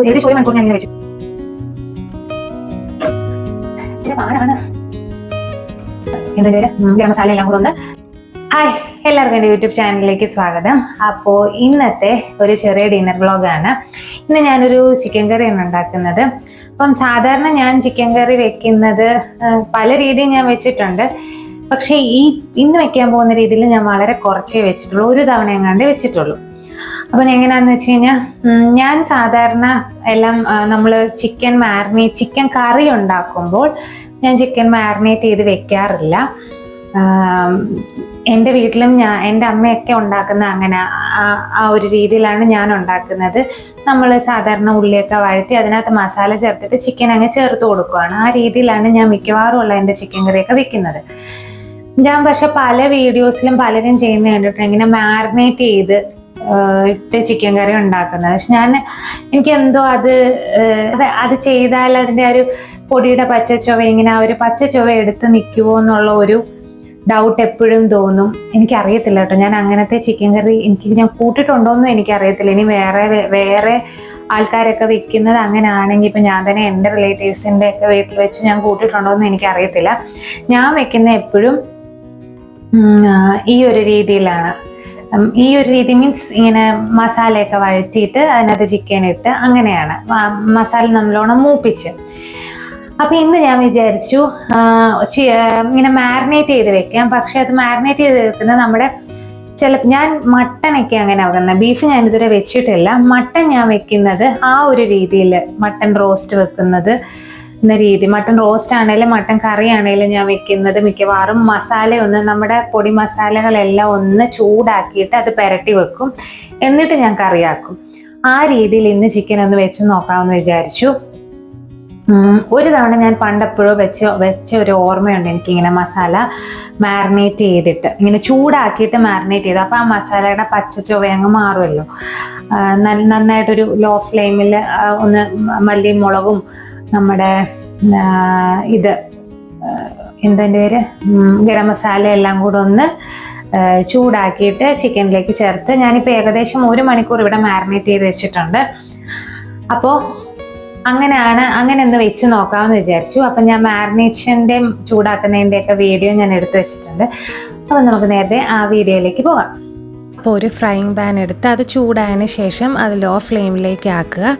ഒരു ഏകദേശം ഒരു മണിക്കൂർ ഞാൻ ഇങ്ങനെ വെച്ചു. പാടാണ്. എല്ലാം ഹായ് എല്ലാവർക്കും എന്റെ യൂട്യൂബ് ചാനലിലേക്ക് സ്വാഗതം. അപ്പോൾ ഇന്നത്തെ ഒരു ചെറിയ ഡിന്നർ വ്ളോഗാണ് ഇന്ന് ഞാനൊരു ചിക്കൻ കറിയാണ് ഉണ്ടാക്കുന്നത്. അപ്പം സാധാരണ ഞാൻ ചിക്കൻ കറി വെക്കുന്നത് പല രീതിയിൽ ഞാൻ വെച്ചിട്ടുണ്ട്. പക്ഷേ ഈ ഇന്ന് വെക്കാൻ പോകുന്ന രീതിയിൽ ഞാൻ വളരെ കുറച്ചേ വെച്ചിട്ടുള്ളൂ. ഒരു തവണ എങ്ങാണ്ട് വെച്ചിട്ടുള്ളൂ. അപ്പം എങ്ങനെയാന്ന് വെച്ച് കഴിഞ്ഞാൽ ഞാൻ സാധാരണ എല്ലാം നമ്മൾ ചിക്കൻ മാരിനേറ്റ് ചിക്കൻ കറി ഉണ്ടാക്കുമ്പോൾ ഞാൻ ചിക്കൻ മാരിനേറ്റ് ചെയ്ത് വെക്കാറില്ല. എന്റെ വീട്ടിലും ഞാൻ എന്റെ അമ്മയൊക്കെ ഉണ്ടാക്കുന്ന അങ്ങനെ ആ- ഒരു രീതിയിലാണ് ഞാൻ ഉണ്ടാക്കുന്നത്. നമ്മൾ സാധാരണ ഉള്ളിയൊക്കെ വഴറ്റി അതിനകത്ത് മസാല ചേർത്തിട്ട് ചിക്കൻ അങ്ങ് ചേർത്ത് കൊടുക്കുകയാണ് ആ രീതിയിലാണ് ഞാൻ മിക്കവാറും ഉള്ള എന്റെ ചിക്കൻ കറിയൊക്കെ വെക്കുന്നത്. ഞാൻ പക്ഷെ പല വീഡിയോസിലും പലരും ചെയ്യുന്ന കണ്ടിട്ടുണ്ട്. ഇങ്ങനെ മാരിനേറ്റ് ചെയ്ത് ഇട്ട് ചിക്കൻ കറി ഉണ്ടാക്കുന്നത്. പക്ഷെ ഞാൻ എനിക്ക് എന്തോ അത് അതെ ചെയ്താൽ അതിന്റെ ഒരു പൊടിയുടെ പച്ച ചുവ ഇങ്ങനെ ആ ഒരു പച്ച ചുവ എടുത്ത് നിൽക്കുമോ എന്നുള്ള ഒരു ഡൗട്ട് എപ്പോഴും തോന്നും. എനിക്കറിയത്തില്ല കേട്ടോ. ഞാൻ അങ്ങനത്തെ ചിക്കൻ കറി എനിക്ക് ഞാൻ കൂട്ടിട്ടുണ്ടോയെന്നും എനിക്കറിയത്തില്ല. ഇനി വേറെ വേറെ ആൾക്കാരൊക്കെ വെക്കുന്നത് അങ്ങനെ ആണെങ്കിൽ ഇപ്പം ഞാൻ തന്നെ എന്റെ റിലേറ്റീവ്സിന്റെ ഒക്കെ വീട്ടിൽ വെച്ച് ഞാൻ കൂട്ടിട്ടുണ്ടോയെന്നും എനിക്കറിയത്തില്ല. ഞാൻ വെക്കുന്ന എപ്പോഴും ഈ ഒരു രീതിയിലാണ്. ഈ ഒരു രീതി മീൻസ് ഇങ്ങനെ മസാലയൊക്കെ വഴറ്റിയിട്ട് അതിനകത്ത് ചിക്കൻ ഇട്ട് അങ്ങനെയാണ്. മസാല നല്ലോണം മൂപ്പിച്ച്. അപ്പൊ ഇന്ന് ഞാൻ വിചാരിച്ചു ഇങ്ങനെ മാരിനേറ്റ് ചെയ്ത് വെക്കാം. പക്ഷെ അത് മാരിനേറ്റ് ചെയ്ത് വെക്കുന്നത് നമ്മുടെ ചില ഞാൻ മട്ടനൊക്കെ അങ്ങനെ വെക്കുന്നത് ബീഫ് ഞാൻ ഇതുവരെ വെച്ചിട്ടില്ല. മട്ടൻ ഞാൻ വെക്കുന്നത് ആ ഒരു രീതിയിൽ മട്ടൻ റോസ്റ്റ് വെക്കുന്നത്. എന്ന രീതി. മട്ടൺ റോസ്റ്റ് ആണെങ്കിലും മട്ടൺ കറി ആണെങ്കിലും ഞാൻ വെക്കുന്നത് മിക്കവാറും മസാല ഒന്ന് നമ്മുടെ പൊടി മസാലകളെല്ലാം ഒന്ന് ചൂടാക്കിയിട്ട് അത് പുരട്ടി വെക്കും. എന്നിട്ട് ഞാൻ കറിയാക്കും. ആ രീതിയിൽ ഇന്ന് ചിക്കൻ ഒന്ന് വെച്ച് നോക്കാമെന്ന് വിചാരിച്ചു. ഒരു തവണ ഞാൻ പണ്ടെപ്പോഴോ വെച്ച വെച്ച ഒരു ഓർമ്മയുണ്ട് എനിക്കിങ്ങനെ മസാല മാരിനേറ്റ് ചെയ്തിട്ട്. ഇങ്ങനെ ചൂടാക്കിയിട്ട് മാരിനേറ്റ് ചെയ്ത്. അപ്പോൾ ആ മസാലയുടെ പച്ച ചുവ അങ്ങ് മാറുമല്ലോ. നന്നായിട്ടൊരു ലോ ഫ്ലെയിമിൽ ഒന്ന് മല്ലിയും മുളകും നമ്മുടെ ഇത് എന്തിന്റെ പേര്? ഗരം മസാല എല്ലാം കൂടെ ഒന്ന് ചൂടാക്കിയിട്ട് ചിക്കനിലേക്ക് ചേർത്ത് ഞാനിപ്പോൾ ഏകദേശം ഒരു മണിക്കൂർ ഇവിടെ മാരിനേറ്റ് ചെയ്ത് വെച്ചിട്ടുണ്ട്. അപ്പോൾ അങ്ങനെയാണ് അങ്ങനെ ഒന്ന് വെച്ച് നോക്കാമെന്ന് വിചാരിച്ചു. അപ്പം ഞാൻ മാരിനേഷന്റെയും ചൂടാക്കുന്നതിന്റെയൊക്കെ വീഡിയോ ഞാൻ എടുത്തു വെച്ചിട്ടുണ്ട്. അപ്പം നമുക്ക് നേരത്തെ ആ വീഡിയോയിലേക്ക് പോകാം. അപ്പോൾ ഒരു ഫ്രൈങ് പാൻ എടുത്ത് അത് ചൂടായതിന് ശേഷം അത് ലോ ഫ്ലെയിമിലേക്ക് ആക്കുക.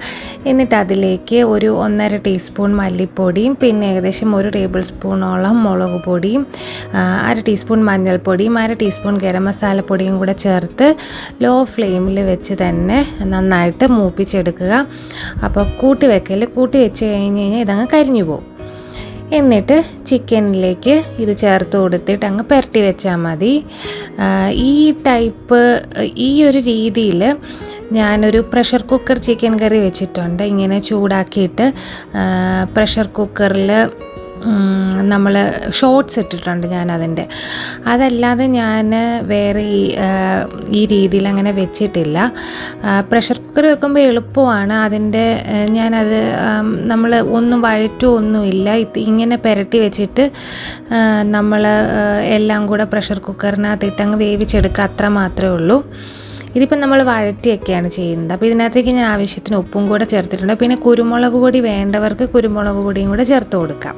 എന്നിട്ട് അതിലേക്ക് ഒരു ഒന്നര ടീസ്പൂൺ മല്ലിപ്പൊടിയും പിന്നെ ഏകദേശം ഒരു ടേബിൾ സ്പൂണോളം മുളക് പൊടിയും അര ടീസ്പൂൺ മഞ്ഞൾപ്പൊടിയും അര ടീസ്പൂൺ ഗരം മസാലപ്പൊടിയും കൂടെ ചേർത്ത് ലോ ഫ്ലെയിമിൽ വെച്ച് തന്നെ നന്നായിട്ട് മൂപ്പിച്ചെടുക്കുക. അപ്പോൾ കൂട്ടി വെക്കൽ കൂട്ടി വെച്ച് കഴിഞ്ഞ് കഴിഞ്ഞാൽ ഇതങ്ങ് കരിഞ്ഞു പോകും. എന്നിട്ട് ചിക്കനിലേക്ക് ഇത് ചേർത്ത് കൊടുത്തിട്ട് അങ്ങ് പുരട്ടി വെച്ചാൽ മതി. ഈ ടൈപ്പ് ഈ ഒരു രീതിയിൽ ഞാനൊരു പ്രഷർ കുക്കർ ചിക്കൻ കറി വെച്ചിട്ടുണ്ട്. ഇങ്ങനെ ചൂടാക്കിയിട്ട് പ്രഷർ കുക്കറിൽ നമ്മൾ ഷോർട്സ് ഇട്ടിട്ടുണ്ട് ഞാൻ അതിന്റെ അതല്ലാതെ ഞാൻ വേറെ ഈ ഈ രീതിയിൽ അങ്ങനെ വെച്ചിട്ടില്ല പ്രഷർ കുക്കർ വെക്കുമ്പോൾ എളുപ്പമാണ്. അതിന്റെ ഞാനത് നമ്മൾ ഒന്നും വഴറ്റോ ഒന്നുമില്ല ഇങ്ങനെ പുരട്ടി വെച്ചിട്ട് നമ്മൾ എല്ലാം കൂടെ പ്രഷർ കുക്കറിനകത്ത് ഇട്ടങ്ങ് വേവിച്ചെടുക്കുക അത്ര മാത്രമേ ഉള്ളൂ. ഇതിപ്പം നമ്മൾ വഴറ്റിയൊക്കെയാണ് ചെയ്യുന്നത്. അപ്പോൾ ഇതിനകത്തേക്ക് ഞാൻ ആവശ്യത്തിന് ഉപ്പും കൂടെ ചേർത്തിട്ടുണ്ട്. പിന്നെ കുരുമുളക് പൊടി വേണ്ടവർക്ക് കുരുമുളക് പൊടിയും കൂടെ ചേർത്ത് കൊടുക്കാം.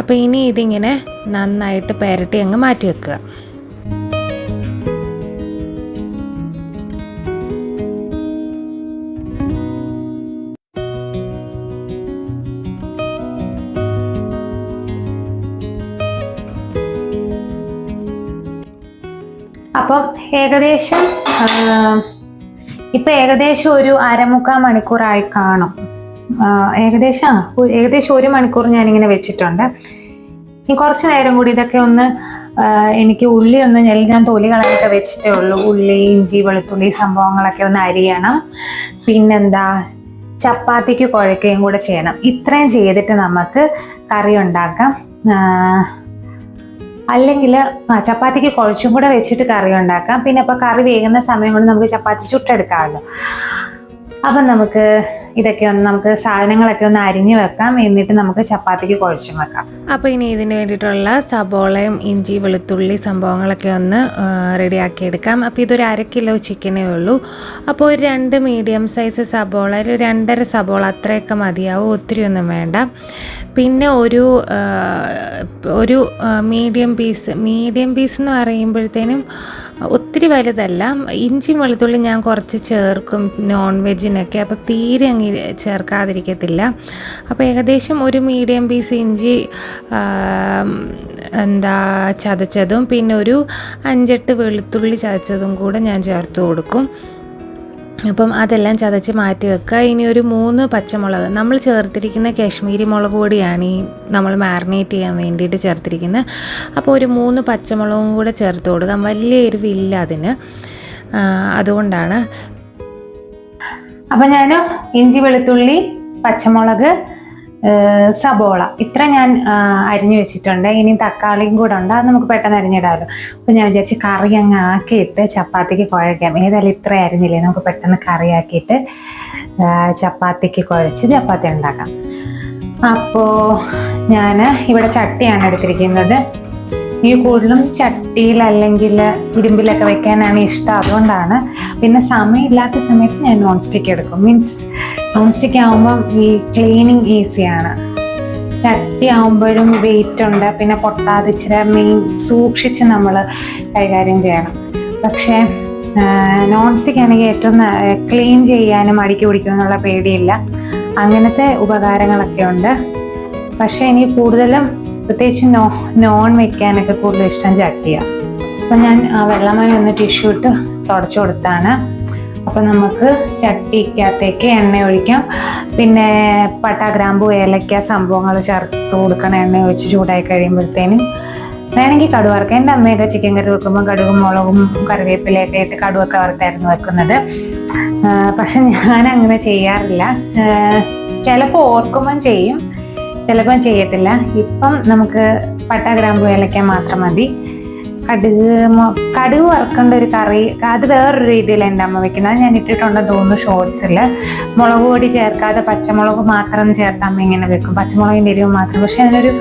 അപ്പോൾ ഇനി ഇതിങ്ങനെ നന്നായിട്ട് പെരട്ടി അങ്ങ് മാറ്റി വെക്കുക. അപ്പം ഏകദേശം ഇപ്പം ഏകദേശം ഒരു അരമുക്കാൽ മണിക്കൂറായി കാണും. ഏകദേശം ഏകദേശം ഒരു മണിക്കൂർ ഞാനിങ്ങനെ വെച്ചിട്ടുണ്ട്. ഇനി കുറച്ച് നേരം കൂടി ഇതൊക്കെ ഒന്ന് എനിക്ക് ഉള്ളി ഒന്ന് ഞാൻ തൊലി കളയൊക്കെ വെച്ചിട്ടേ ഉള്ളൂ. ഉള്ളി ഇഞ്ചി വെളുത്തുള്ളി സംഭവങ്ങളൊക്കെ ഒന്ന് അരിയണം. പിന്നെന്താ ചപ്പാത്തിക്ക് കുഴക്കുകയും കൂടെ ചെയ്യണം. ഇത്രയും ചെയ്തിട്ട് നമുക്ക് കറി ഉണ്ടാക്കാം. അല്ലെങ്കിൽ ചപ്പാത്തിക്ക് കുഴച്ചും കൂടെ വെച്ചിട്ട് കറി ഉണ്ടാക്കാം. പിന്നെ അപ്പോൾ കറി വേകുന്ന സമയം കൊണ്ട് നമുക്ക് ചപ്പാത്തി ചുട്ടെടുക്കാമല്ലോ. അപ്പം നമുക്ക് ഇതൊക്കെ ഒന്ന് നമുക്ക് സാധനങ്ങളൊക്കെ ഒന്ന് അരിഞ്ഞു വെക്കാം. എന്നിട്ട് നമുക്ക് ചപ്പാത്തിക്ക് കുഴച്ചും വെക്കാം. അപ്പോൾ ഇനി ഇതിന് വേണ്ടിയിട്ടുള്ള സബോളയും ഇഞ്ചി വെളുത്തുള്ളി സംഭവങ്ങളൊക്കെ ഒന്ന് റെഡിയാക്കി എടുക്കാം. അപ്പോൾ ഇതൊരു അര കിലോ ചിക്കനേ ഉള്ളൂ. അപ്പോൾ ഒരു രണ്ട് മീഡിയം സൈസ് സബോള ഒരു രണ്ടര സബോള അത്രയൊക്കെ മതിയാവും. ഒത്തിരി ഒന്നും വേണ്ട. പിന്നെ ഒരു ഒരു മീഡിയം പീസ് മീഡിയം പീസ് എന്ന് പറയുമ്പോഴത്തേനും ഒത്തിരി വലുതല്ല. ഇഞ്ചിയും വെളുത്തുള്ളി ഞാൻ കുറച്ച് ചേർക്കും നോൺ വെജിനൊക്കെ. അപ്പോൾ തീരെ അങ്ങ് ചേർക്കാതിരിക്കത്തില്ല. അപ്പോൾ ഏകദേശം ഒരു മീഡിയം പീസ് ഇഞ്ചി എന്താ ചതച്ചതും പിന്നെ ഒരു അഞ്ചെട്ട് വെളുത്തുള്ളി ചതച്ചതും കൂടെ ഞാൻ ചേർത്ത് കൊടുക്കും. അപ്പം അതെല്ലാം ചതച്ച് മാറ്റി വെക്കുക. ഇനി ഒരു മൂന്ന് പച്ചമുളക് നമ്മൾ ചേർത്തിരിക്കുന്ന കാശ്മീരി മുളക് പൊടിയാണ് ഈ നമ്മൾ മാറിനേറ്റ് ചെയ്യാൻ വേണ്ടിയിട്ട് ചേർത്തിരിക്കുന്നത്. അപ്പോൾ ഒരു മൂന്ന് പച്ചമുളകും കൂടെ ചേർത്ത് കൊടുക്കാം. വലിയ എരിവില്ല അതിന്. അതുകൊണ്ടാണ് അപ്പൊ ഞാൻ ഇഞ്ചി വെളുത്തുള്ളി പച്ചമുളക് സബോള. ഇത്ര ഞാൻ അരിഞ്ഞു വെച്ചിട്ടുണ്ട്. ഇനി തക്കാളിയും കൂടെ ഉണ്ട്. അത് നമുക്ക് പെട്ടെന്ന് അരിഞ്ഞിടാമല്ലോ അപ്പൊ ഞാൻ വിചാരിച്ച് കറി അങ്ങ് ആക്കിയിട്ട് ചപ്പാത്തിക്ക് കുഴയ്ക്കാം ഏതായാലും ഇത്ര അരിഞ്ഞില്ലേ? നമുക്ക് പെട്ടെന്ന് കറി ആക്കിയിട്ട് ചപ്പാത്തിക്ക് കുഴച്ച് ചപ്പാത്തി ഉണ്ടാക്കാം. അപ്പോൾ ഞാൻ ഇവിടെ ചട്ടിയാണ് എടുത്തിരിക്കുന്നത്. ഈ കൂടുതലും ചട്ടിയിൽ അല്ലെങ്കിൽ ഇരുമ്പിലൊക്കെ വെക്കാനാണ് ഇഷ്ടം. അതുകൊണ്ടാണ്. പിന്നെ സമയമില്ലാത്ത സമയത്ത് ഞാൻ നോൺ സ്റ്റിക്ക് എടുക്കും. മീൻസ് നോൺ സ്റ്റിക്ക് ആകുമ്പം ഈ ക്ലീനിങ് ഈസിയാണ് ചട്ടി ആകുമ്പോഴും വെയിറ്റ് ഉണ്ട്. പിന്നെ പൊട്ടാതെ മെയിൻ സൂക്ഷിച്ച് നമ്മൾ കൈകാര്യം ചെയ്യണം. പക്ഷേ നോൺ സ്റ്റിക്ക് ആണെങ്കിൽ ഏറ്റവും ക്ലീൻ ചെയ്യാനും അടുക്കി പിടിക്കും എന്നുള്ള പേടിയില്ല. അങ്ങനത്തെ ഉപകാരങ്ങളൊക്കെ ഉണ്ട്. പക്ഷേ എനിക്ക് കൂടുതലും പ്രത്യേകിച്ച് നോ നോൺ വെക്കാനൊക്കെ കൂടുതൽ ഇഷ്ടം ചട്ടിയാണ് അപ്പം ഞാൻ ആ വെള്ളമായി ഒന്ന് ടിഷ്യൂ ഇട്ട് തുടച്ചു കൊടുത്താണ്. അപ്പം നമുക്ക് ചട്ടിക്കകത്തേക്ക് എണ്ണ ഒഴിക്കാം. പിന്നെ പട്ട ഗ്രാമ്പു ഏലക്ക സംഭവങ്ങൾ ചേർത്ത് കൊടുക്കണം എണ്ണ ഒഴിച്ച് ചൂടായി കഴിയുമ്പോഴത്തേനും. വേണമെങ്കിൽ കടുവ വറക്കാം. എന്റെ അമ്മയൊക്കെ ചിക്കൻ കറി വെക്കുമ്പോൾ കടുവും മുളകും കറിവേപ്പിലയൊക്കെ ഇട്ട് കടുവൊക്കെ വറുത്തായിരുന്നു വെക്കുന്നത്. പക്ഷെ ഞാൻ അങ്ങനെ ചെയ്യാറില്ല ചിലപ്പോൾ ഓർക്കുമ്പം ചെയ്യും. ചിലപ്പം ചെയ്യത്തില്ല. ഇപ്പം നമുക്ക് പട്ട ഗ്രാമ്പു ഏലക്ക മാത്രം മതി. കടുക് കടുക് വറുക്കേണ്ട ഒരു കറി അത് വേറൊരു രീതിയിൽ എന്റെ അമ്മ വെക്കുന്നത്. ഞാൻ ഇട്ടിട്ടുണ്ടെന്ന് തോന്നുന്നു ഷോർട്സിൽ. മുളക് പൊടി ചേർക്കാതെ പച്ചമുളക് മാത്രം ചേർത്ത് അമ്മ ഇങ്ങനെ വെക്കും. പച്ചമുളകിന്റെ എരിവ് മാത്രം. പക്ഷെ അതിനൊരു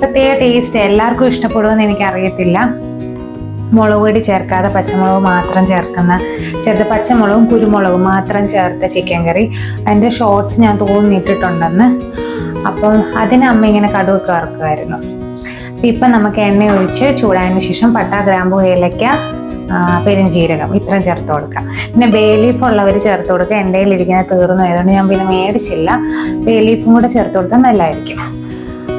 പ്രത്യേക ടേസ്റ്റ് എല്ലാവർക്കും ഇഷ്ടപ്പെടുമെന്ന് എനിക്കറിയത്തില്ല. മുളക് പൊടി ചേർക്കാതെ പച്ചമുളക് മാത്രം ചേർക്കുന്ന ചേർത്ത് പച്ചമുളകും കുരുമുളകും മാത്രം ചേർത്ത ചിക്കൻ കറി അതിന്റെ ഷോർട്സ് ഞാൻ തോന്നിയിട്ടിട്ടുണ്ടെന്ന് അപ്പം അതിന് അമ്മ ഇങ്ങനെ കടുവൊക്കെ വറുക്കുമായിരുന്നു. ഇപ്പം നമുക്ക് എണ്ണ ഒഴിച്ച് ചൂടായതിനു ശേഷം പട്ട ഗ്രാമ്പു ഏലയ്ക്ക പെരുംജീരകം ഇത്രയും ചേർത്ത് കൊടുക്കാം. പിന്നെ ബേ ലീഫ് ഉള്ളവർ ചേർത്ത് കൊടുക്കുക. എന്റെ കയ്യിലിരിക്കുന്ന തീർന്നു. ആയതുകൊണ്ട് ഞാൻ പിന്നെ മേടിച്ചില്ല. ബേ ലീഫും കൂടെ ചേർത്ത് കൊടുത്താൽ നല്ലതായിരിക്കും.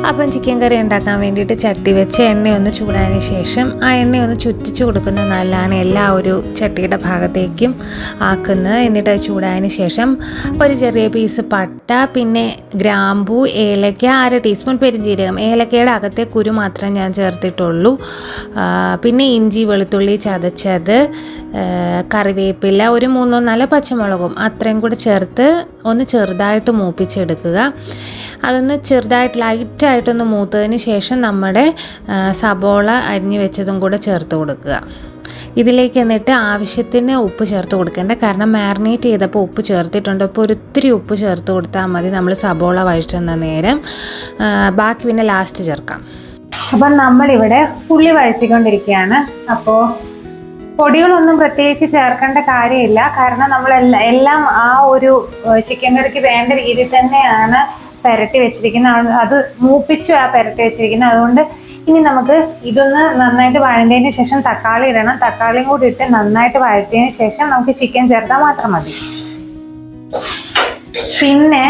അപ്പം ചിക്കൻ കറി ഉണ്ടാക്കാൻ വേണ്ടിയിട്ട് ചട്ടി വെച്ച് എണ്ണയൊന്ന് ചൂടായതിന് ശേഷം ആ എണ്ണയൊന്ന് ചുറ്റിച്ചു കൊടുക്കുന്നത് നല്ലതാണ് എല്ലാ ഒരു ചട്ടിയുടെ ഭാഗത്തേക്കും ആക്കുന്നത്. എന്നിട്ട് അത് ചൂടായതിന് ശേഷം ഒരു ചെറിയ പീസ് പട്ട പിന്നെ ഗ്രാമ്പൂ ഏലക്ക അര ടീസ്പൂൺ പെരുംജീരകം ഏലക്കയുടെ അകത്തെ കുരു മാത്രം ഞാൻ ചേർത്തിട്ടുള്ളൂ. പിന്നെ ഇഞ്ചി വെളുത്തുള്ളി ചതച്ചത് കറിവേപ്പില ഒരു മൂന്നോ നാലോ പച്ചമുളകും അത്രയും കൂടെ ചേർത്ത് ഒന്ന് ചെറുതായിട്ട് മൂപ്പിച്ചെടുക്കുക. അതൊന്ന് ചെറുതായിട്ട് ലൈറ്റായിട്ടൊന്ന് മൂത്തതിന് ശേഷം നമ്മുടെ സബോള അരിഞ്ഞു വെച്ചതും കൂടെ ചേർത്ത് കൊടുക്കുക. ഇതിലേക്ക് എന്നിട്ട് ആവശ്യത്തിന് ഉപ്പ് ചേർത്ത് കൊടുക്കേണ്ട. കാരണം മാരിനേറ്റ് ചെയ്തപ്പോൾ ഉപ്പ് ചേർത്തിട്ടുണ്ട്. അപ്പോൾ ഒരിത്തിരി ഉപ്പ് ചേർത്ത് കൊടുത്താൽ മതി. നമ്മൾ സബോള വഴറ്റുന്ന നേരം ബാക്കി പിന്നെ ലാസ്റ്റ് ചേർക്കാം. അപ്പം നമ്മളിവിടെ ഉള്ളി വഴറ്റിക്കൊണ്ടിരിക്കുകയാണ്. അപ്പോൾ പൊടികളൊന്നും പ്രത്യേകിച്ച് ചേർക്കേണ്ട കാര്യമില്ല. കാരണം നമ്മൾ എല്ലാം ആ ഒരു ചിക്കൻ കറിക്ക് വേണ്ട രീതിയിൽ തന്നെയാണ് പെരട്ടി വെച്ചിരിക്കുന്ന അത് മൂപ്പിച്ചു ആ പെരട്ടി വെച്ചിരിക്കുന്നത് അതുകൊണ്ട് ഇനി നമുക്ക് ഇതൊന്ന് നന്നായിട്ട് വഴണ്ടതിന് ശേഷം തക്കാളി ഇടണം. തക്കാളിയും കൂടി ഇട്ട് നന്നായിട്ട് വഴറ്റിയതിന് ശേഷം നമുക്ക് ചിക്കൻ ചേർത്താൽ മാത്രം മതി. പിന്നെ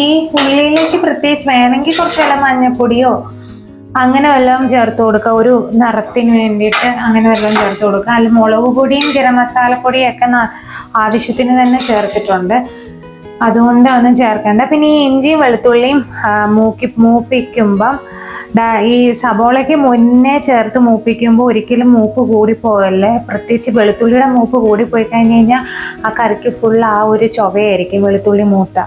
ഈ ഉള്ളിയിലേക്ക് പ്രത്യേകിച്ച് വേണമെങ്കിൽ കുറച്ച് വല്ല മഞ്ഞപ്പൊടിയോ അങ്ങനെ വല്ലതും ചേർത്ത് കൊടുക്കുക ഒരു നിറത്തിന് വേണ്ടിയിട്ട് അങ്ങനെ വല്ലതും ചേർത്ത് കൊടുക്കുക അല്ല മുളക് പൊടിയും ഗരം മസാലപ്പൊടിയും ഒക്കെ ആവശ്യത്തിന് തന്നെ ചേർത്തിട്ടുണ്ട്. അതുകൊണ്ട് ഒന്നും ചേർക്കണ്ട പിന്നെ ഈ ഇഞ്ചിയും വെളുത്തുള്ളിയും മൂക്കി മൂപ്പിക്കുമ്പം ഈ സബോളയ്ക്ക് മുന്നേ ചേർത്ത് മൂപ്പിക്കുമ്പോൾ ഒരിക്കലും മൂപ്പ് കൂടിപ്പോകല്ലേ? പ്രത്യേകിച്ച് വെളുത്തുള്ളിയുടെ മൂപ്പ് കൂടിപ്പോയി കഴിഞ്ഞ് കഴിഞ്ഞാൽ ആ കറിക്ക് ഫുൾ ആ ഒരു ചൊവയായിരിക്കും വെളുത്തുള്ളി മൂത്ത.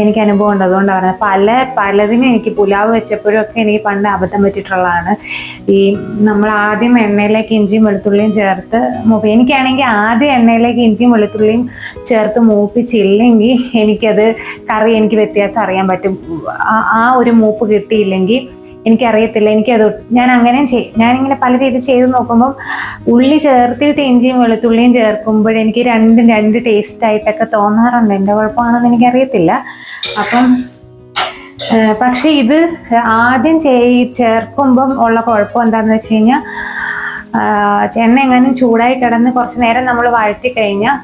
എനിക്ക് അനുഭവം ഉണ്ട്. അതുകൊണ്ടാണ് പല പലതിനും എനിക്ക് പുലാവ് വെച്ചപ്പോഴൊക്കെ എനിക്ക് പണ്ട് അബദ്ധം പറ്റിയിട്ടുള്ളതാണ്. ഈ നമ്മൾ ആദ്യം എണ്ണയിലേക്ക് ഇഞ്ചിയും വെളുത്തുള്ളിയും ചേർത്ത് മൂപ്പി. എനിക്കാണെങ്കിൽ ആദ്യം എണ്ണയിലേക്ക് ഇഞ്ചിയും വെളുത്തുള്ളിയും ചേർത്ത് മൂപ്പിച്ചില്ലെങ്കിൽ എനിക്കത് കറി എനിക്ക് വ്യത്യാസം അറിയാൻ പറ്റും. ആ- ഒരു മൂപ്പ് കിട്ടിയില്ലെങ്കിൽ എനിക്കറിയത്തില്ല. എനിക്കത് ഞാൻ അങ്ങനെ ചെയ്യും ഞാനിങ്ങനെ പല രീതി ചെയ്ത് നോക്കുമ്പം ഉള്ളി ചേർത്തിട്ട് ഇഞ്ചിയും വെളുത്തുള്ളിയും ചേർക്കുമ്പോൾ എനിക്ക് രണ്ടും രണ്ട് ടേസ്റ്റ് ആയിട്ടൊക്കെ തോന്നാറുണ്ട്. എന്റെ കുഴപ്പമാണെന്ന് എനിക്കറിയത്തില്ല. അപ്പം പക്ഷേ പക്ഷെ ഇത് ആദ്യം ചെയ് ചേർക്കുമ്പം ഉള്ള കുഴപ്പം എന്താണെന്ന് വെച്ച് കഴിഞ്ഞാൽ ചെന്ന എങ്ങാനും ചൂടായി കിടന്ന് കുറച്ച് നേരം നമ്മൾ വഴറ്റി കഴിഞ്ഞാൽ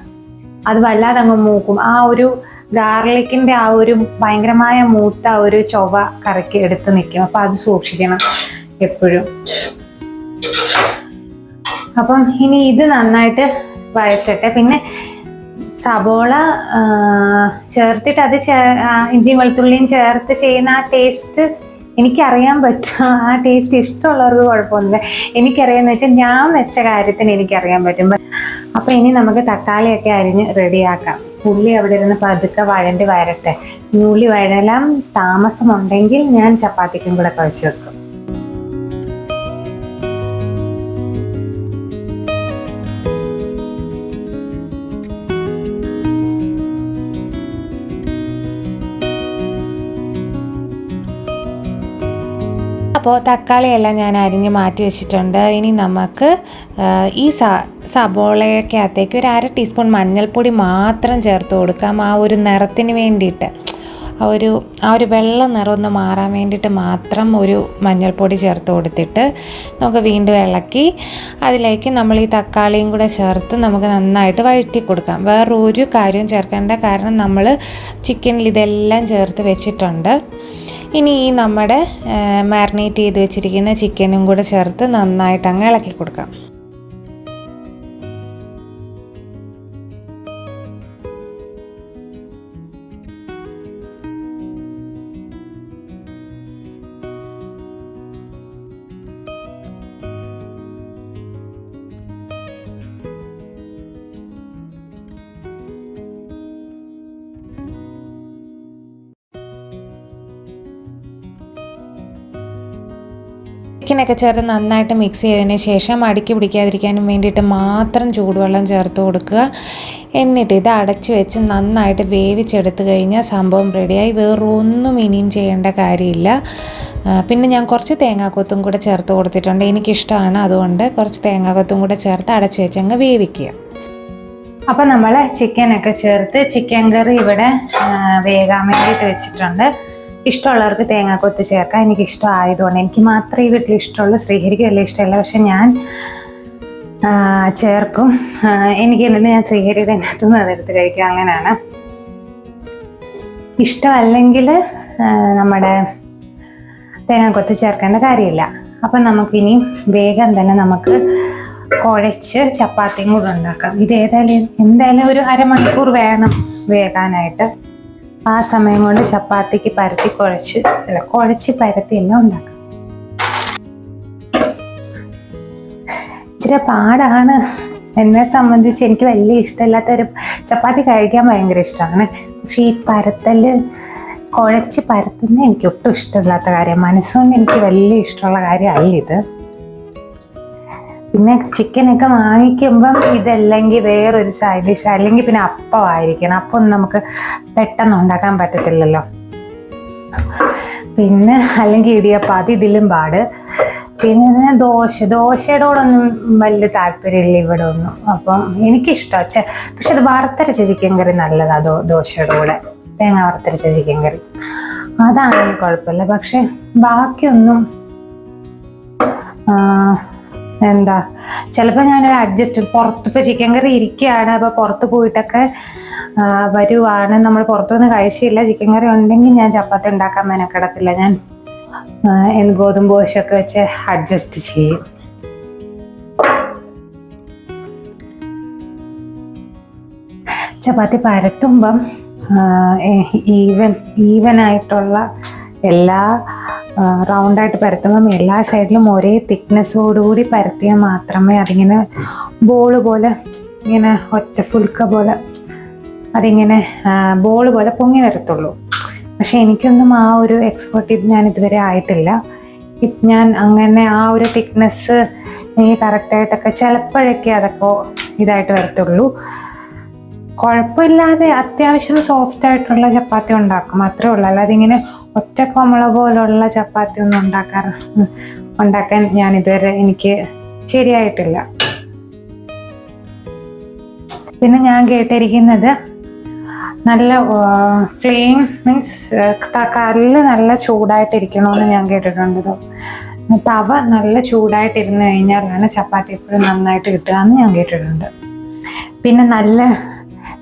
അത് വല്ലാതെ അങ്ങ് മൂക്കും. ആ ഒരു ഗാർലിക്കിന്റെ ആ ഒരു ഭയങ്കരമായ മൂത്ത ഒരു ചൊവ കറക്കി എടുത്ത് നിൽക്കും. അപ്പൊ അത് സൂക്ഷിക്കണം എപ്പോഴും. അപ്പം ഇനി ഇത് നന്നായിട്ട് വഴറ്റട്ടെ. പിന്നെ സബോള ചേർത്തിട്ട് അത് ചേ- ആ, ഇഞ്ചിയും വെളുത്തുള്ളിയും ചേർത്ത് ചെയ്യുന്ന ആ ടേസ്റ്റ് എനിക്കറിയാൻ പറ്റും. ആ ടേസ്റ്റ് ഇഷ്ടമുള്ളവർക്ക് കുഴപ്പമൊന്നുമില്ല. എനിക്കറിയാന്ന് വെച്ചാൽ ഞാൻ വെച്ച കാര്യത്തിന് എനിക്കറിയാൻ പറ്റും. അപ്പൊ ഇനി നമുക്ക് തക്കാളിയൊക്കെ അരിഞ്ഞ് റെഡിയാക്കാം ഉള്ളി അവിടെ ഇരുന്ന് പതുക്കെ വഴണ്ടി വരട്ടെ. ഉള്ളി വഴലാം താമസമുണ്ടെങ്കിൽ ഞാൻ ചപ്പാത്തിക്കും കൂടെ കുഴച്ച് വെക്കും. അപ്പോൾ തക്കാളിയെല്ലാം ഞാൻ അരിഞ്ഞ് മാറ്റി വെച്ചിട്ടുണ്ട്. ഇനി നമുക്ക് ഈ സ സബോളയ്ക്കകത്തേക്ക് ഒരു അര ടീസ്പൂൺ മഞ്ഞൾപ്പൊടി മാത്രം ചേർത്ത് കൊടുക്കാം. ആ ഒരു നിറത്തിന് വേണ്ടിയിട്ട്. ആ ഒരു ആ ഒരു വെള്ള നിറം ഒന്ന് മാറാൻ വേണ്ടിയിട്ട് മാത്രം ഒരു മഞ്ഞൾപ്പൊടി ചേർത്ത് കൊടുത്തിട്ട് നമുക്ക് വീണ്ടും ഇളക്കി അതിലേക്ക് നമ്മൾ ഈ തക്കാളിയും കൂടെ ചേർത്ത് നമുക്ക് നന്നായിട്ട് വഴറ്റി കൊടുക്കാം. വേറൊരു കാര്യവും ചേർക്കേണ്ട കാരണം നമ്മൾ ചിക്കനിൽ ഇതെല്ലാം ചേർത്ത് വെച്ചിട്ടുണ്ട്. ഇനി ഈ നമ്മുടെ മാരിനേറ്റ് ചെയ്ത് വെച്ചിരിക്കുന്ന ചിക്കനും കൂടെ ചേർത്ത് നന്നായിട്ട് അങ്ങ് ഇളക്കി കൊടുക്കാം. ചിക്കനൊക്കെ ചേർത്ത് നന്നായിട്ട് മിക്സ് ചെയ്തതിന് ശേഷം അടുക്കി പിടിക്കാതിരിക്കാനും വേണ്ടിയിട്ട് മാത്രം ചൂടുവെള്ളം ചേർത്ത് കൊടുക്കുക. എന്നിട്ട് ഇത് അടച്ച് വെച്ച് നന്നായിട്ട് വേവിച്ചെടുത്ത് കഴിഞ്ഞാൽ സംഭവം റെഡിയായി വേറൊന്നും ഇനിയും ചെയ്യേണ്ട കാര്യമില്ല. പിന്നെ ഞാൻ കുറച്ച് തേങ്ങാക്കൊത്തും കൂടെ ചേർത്ത് കൊടുത്തിട്ടുണ്ട്. എനിക്കിഷ്ടമാണ് അതുകൊണ്ട് കുറച്ച് തേങ്ങാക്കൊത്തും കൂടെ ചേർത്ത് അടച്ച് വെച്ച് അങ്ങ് വേവിക്കുക. അപ്പോൾ നമ്മൾ ചിക്കനൊക്കെ ചേർത്ത് ചിക്കൻ കറി ഇവിടെ വേകാൻ വേണ്ടിയിട്ട് വെച്ചിട്ടുണ്ട്. ഇഷ്ടമുള്ളവർക്ക് തേങ്ങാക്കൊത്ത് ചേർക്കാം. എനിക്ക് ഇഷ്ടമായതുകൊണ്ട് എനിക്ക് മാത്രമേ ഈ വീട്ടിൽ ഇഷ്ടമുള്ളൂ. ശ്രീഹരിക്ക് വലിയ ഇഷ്ടമല്ല. പക്ഷെ ഞാൻ ചേർക്കും. എനിക്ക് എന്നിട്ട് ഞാൻ ശ്രീഹരിയുടെ അതിനകത്തുനിന്ന് അതെടുത്ത് കഴിക്കും? അങ്ങനെയാണ്. ഇഷ്ടമല്ലെങ്കിൽ നമ്മുടെ തേങ്ങാക്കൊത്ത് ചേർക്കേണ്ട കാര്യമില്ല. അപ്പം നമുക്കിനി വേഗം തന്നെ നമുക്ക് കുഴച്ച് ചപ്പാത്തിയും കൂടെ ഉണ്ടാക്കാം. ഇത് ഏതായാലും എന്തായാലും ഒരു അരമണിക്കൂർ വേണം വേകാനായിട്ട്. ആ സമയം കൊണ്ട് ചപ്പാത്തിക്ക് പരത്തി കുഴച്ച് അല്ല കുഴച്ച് പരത്തി തന്നെ ഉണ്ടാക്കാം. ഇച്ചിരി പാടാണ്. എന്നെ സംബന്ധിച്ച് എനിക്ക് വലിയ ഇഷ്ടമില്ലാത്തൊരു ചപ്പാത്തി കഴിക്കാൻ ഭയങ്കര ഇഷ്ടമാണ്. പക്ഷെ ഈ പരത്തൽ കുഴച്ച് പരത്തുന്ന എനിക്ക് ഒട്ടും ഇഷ്ടമില്ലാത്ത കാര്യം. മനസ്സുകൊണ്ട് എനിക്ക് വലിയ ഇഷ്ടമുള്ള കാര്യമല്ല ഇത്. പിന്നെ ചിക്കനൊക്കെ വാങ്ങിക്കുമ്പം ഇതല്ലെങ്കിൽ വേറൊരു സൈഡ് ഡിഷ് അല്ലെങ്കിൽ പിന്നെ അപ്പം ഒന്നും നമുക്ക് പെട്ടെന്ന് ഉണ്ടാക്കാൻ പറ്റത്തില്ലല്ലോ. പിന്നെ അല്ലെങ്കിൽ ഇടിയപ്പം അത് ഇതിലും പാട്. പിന്നെ ഇതിന് ദോശ ദോശയോടൊന്നും വലിയ താല്പര്യമില്ല ഇവിടെ ഒന്നും അപ്പം എനിക്കിഷ്ടം. ചെ പക്ഷെ അത് വറുത്തരച്ച ചിക്കൻ കറി നല്ലതാ ദോ ദോശയുടെ കൂടെ. തേങ്ങ വറുത്തരച്ച ചിക്കൻ കറി. അതാണെങ്കിൽ കുഴപ്പമില്ല. പക്ഷെ ബാക്കിയൊന്നും എന്താ? ചിലപ്പോൾ ഞാൻ അഡ്ജസ്റ്റ് പുറത്ത് ഇപ്പോൾ ചിക്കൻ കറി ഇരിക്കുകയാണ് അപ്പോൾ പുറത്ത് പോയിട്ടൊക്കെ വരുവാണ്. നമ്മൾ പുറത്തുനിന്ന് കഴിച്ചില്ല. ചിക്കൻ കറി ഉണ്ടെങ്കിൽ ഞാൻ ചപ്പാത്തി ഉണ്ടാക്കാൻ മെനക്കിടത്തില്ല. ഞാൻ എന്ത് ഗോതമ്പ് ദോശയൊക്കെ വെച്ച് അഡ്ജസ്റ്റ് ചെയ്യും. ചപ്പാത്തി പരത്തുമ്പം ഈവൻ ഈവനായിട്ടുള്ള എല്ലാ റൗണ്ടായിട്ട് പരത്തുമ്പം എല്ലാ സൈഡിലും ഒരേ തിക്നെസ്സോടുകൂടി പരത്തിയാൽ മാത്രമേ അതിങ്ങനെ ബോൾ പോലെ ഇങ്ങനെ ഒറ്റ ഫുൽക്ക പോലെ അതിങ്ങനെ ബോൾ പോലെ പൊങ്ങി വരത്തുള്ളൂ. പക്ഷേ എനിക്കൊന്നും ആ ഒരു എക്സ്പെർട്ടീവ് ഞാൻ ഇതുവരെ ആയിട്ടില്ല. ഞാൻ അങ്ങനെ ആ ഒരു തിക്നെസ് എനിക്ക് കറക്റ്റായിട്ടൊക്കെ ചിലപ്പോഴൊക്കെ അതൊക്കെ ഇതായിട്ട് വരത്തുള്ളൂ. കുഴപ്പമില്ലാതെ അത്യാവശ്യം സോഫ്റ്റ് ആയിട്ടുള്ള ചപ്പാത്തി ഉണ്ടാക്കും അത്രേ ഉള്ളൂ. അല്ലാതെ ഇങ്ങനെ ഒറ്റ കോമള പോലുള്ള ചപ്പാത്തി ഒന്നും ഉണ്ടാക്കാൻ ഉണ്ടാക്കാൻ ഞാൻ ഇതുവരെ എനിക്ക് ശരിയായിട്ടില്ല. പിന്നെ ഞാൻ കേട്ടിരിക്കുന്നത് നല്ല ഫ്ലെയിം മീൻസ് കല്ല് നല്ല ചൂടായിട്ടിരിക്കണമെന്ന് ഞാൻ കേട്ടിട്ടുണ്ട് തവ നല്ല ചൂടായിട്ടിരുന്ന് കഴിഞ്ഞാലാണ് ചപ്പാത്തി എപ്പോഴും നന്നായിട്ട് കിട്ടുക എന്ന് ഞാൻ കേട്ടിട്ടുണ്ട്. പിന്നെ നല്ല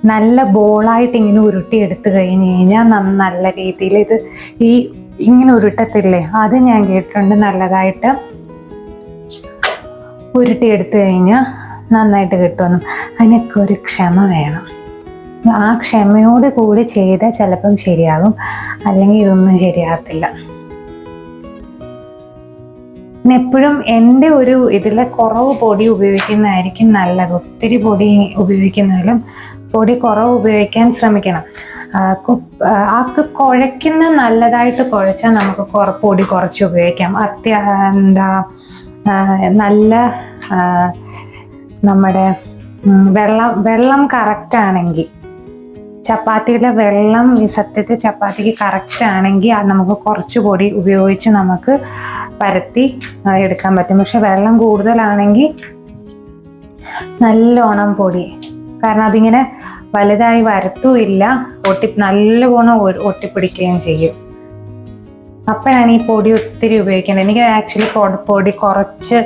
നല്ല ബോളായിട്ട് ഇങ്ങനെ ഉരുട്ടി എടുത്തു കഴിഞ്ഞ് കഴിഞ്ഞാൽ നല്ല രീതിയിൽ ഇത് ഈ ഇങ്ങനെ ഉരുട്ടത്തില്ലേ? അത് ഞാൻ കേട്ടിട്ടുണ്ട് നല്ലതായിട്ട്. ഉരുട്ടി എടുത്തു കഴിഞ്ഞാൽ നന്നായിട്ട് കിട്ടുമെന്നും. അതിനൊക്കെ ഒരു ക്ഷമ വേണം. ആ ക്ഷമയോട് കൂടി ചെയ്താൽ ചിലപ്പം ശരിയാകും. അല്ലെങ്കിൽ ഇതൊന്നും ശരിയാകത്തില്ല. പിന്നെ എപ്പോഴും എന്റെ ഒരു ഇതിൽ കുറവ് പൊടി ഉപയോഗിക്കുന്നതായിരിക്കും നല്ലത്. ഒത്തിരി പൊടി ഉപയോഗിക്കുന്നതിലും പൊടി കുറവ് ഉപയോഗിക്കാൻ ശ്രമിക്കണം. ആക്ക് കുഴയ്ക്കുന്ന നല്ലതായിട്ട് കുഴച്ചാൽ നമുക്ക് കുറ പൊടി കുറച്ച് ഉപയോഗിക്കാം. അത്യ എന്താ നല്ല നമ്മുടെ വെള്ളം വെള്ളം കറക്റ്റ് ആണെങ്കിൽ ചപ്പാത്തിയുടെ വെള്ളം ഈ സത്യത്തിൽ ചപ്പാത്തിക്ക് കറക്റ്റ് ആണെങ്കിൽ അത് നമുക്ക് കുറച്ച് പൊടി ഉപയോഗിച്ച് നമുക്ക് പരത്തി എടുക്കാൻ പറ്റും. പക്ഷെ വെള്ളം കൂടുതലാണെങ്കിൽ നല്ലോണം പൊടി കാരണം അതിങ്ങനെ വലുതായി വരത്തുമില്ല. ഒട്ടി നല്ലവണ്ണം ഒട്ടിപ്പിടിക്കുകയും ചെയ്യും. അപ്പോഴാണ് ഈ പൊടി ഒത്തിരി ഉപയോഗിക്കുന്നത് എനിക്ക് ആക്ച്വലി പൊടി കുറച്ച്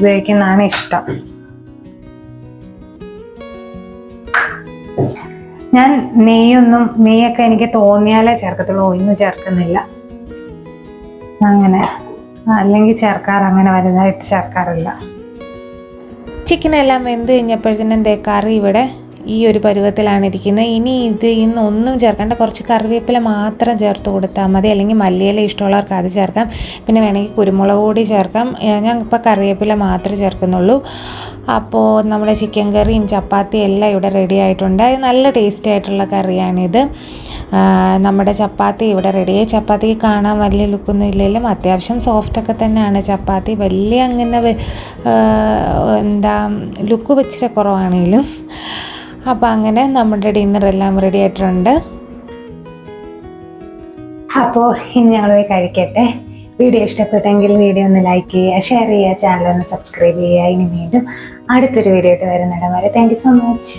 ഉപയോഗിക്കുന്നതാണ് ഇഷ്ടം. ഞാൻ നെയ്യൊന്നും നെയ്യൊക്കെ എനിക്ക് തോന്നിയാലേ ചേർക്കത്തുള്ളൂ. ഒന്നും ചേർക്കുന്നില്ല. അങ്ങനെ. അല്ലെങ്കിൽ ചേർക്കാറ്. അങ്ങനെ വലുതായിട്ട് ചേർക്കാറില്ല. ചിക്കൻ എല്ലാം വെന്ത് കഴിഞ്ഞപ്പോഴത്തേനും ദേ കറി ഇവിടെ? ഈ ഒരു പരുവത്തിലാണ് ഇരിക്കുന്നത്. ഇനി ഇത് ഇന്ന് ഒന്നും ചേർക്കേണ്ട. കുറച്ച് കറിവേപ്പില മാത്രം ചേർത്ത് കൊടുത്താൽ മതി. അല്ലെങ്കിൽ മല്ലിയില ഇഷ്ടമുള്ളവർക്ക് അത് ചേർക്കാം. പിന്നെ വേണമെങ്കിൽ കുരുമുളക് പൊടി ചേർക്കാം. ഞാൻ ഇപ്പോൾ കറിവേപ്പില മാത്രമേ ചേർക്കുന്നുള്ളൂ. അപ്പോൾ നമ്മുടെ ചിക്കൻ കറിയും ചപ്പാത്തിയും എല്ലാം ഇവിടെ റെഡി ആയിട്ടുണ്ട്. നല്ല ടേസ്റ്റി ആയിട്ടുള്ള കറിയാണിത്. നമ്മുടെ ചപ്പാത്തി ഇവിടെ റെഡിയായി ചപ്പാത്തി കാണാൻ വലിയ ലുക്കൊന്നും ഇല്ലെങ്കിലും അത്യാവശ്യം സോഫ്റ്റൊക്കെ തന്നെയാണ് ചപ്പാത്തി. വലിയ അങ്ങനെ എന്താ ലുക്ക് വെച്ചിട്ട് കുറവാണെങ്കിലും. അപ്പോൾ അങ്ങനെ നമ്മുടെ ഡിന്നർ എല്ലാം റെഡി ആയിട്ടുണ്ട്. അപ്പോൾ ഇനി ഞങ്ങൾ പോയി കഴിക്കട്ടെ. വീഡിയോ ഇഷ്ടപ്പെട്ടെങ്കിൽ വീഡിയോ ഒന്ന് ലൈക്ക് ചെയ്യുക ഷെയർ ചെയ്യുക ചാനൽ ഒന്ന് സബ്സ്ക്രൈബ് ചെയ്യുക. ഇനി വീണ്ടും അടുത്തൊരു വീഡിയോ ആയിട്ട് വരുന്നിടം വരെ. Thank so much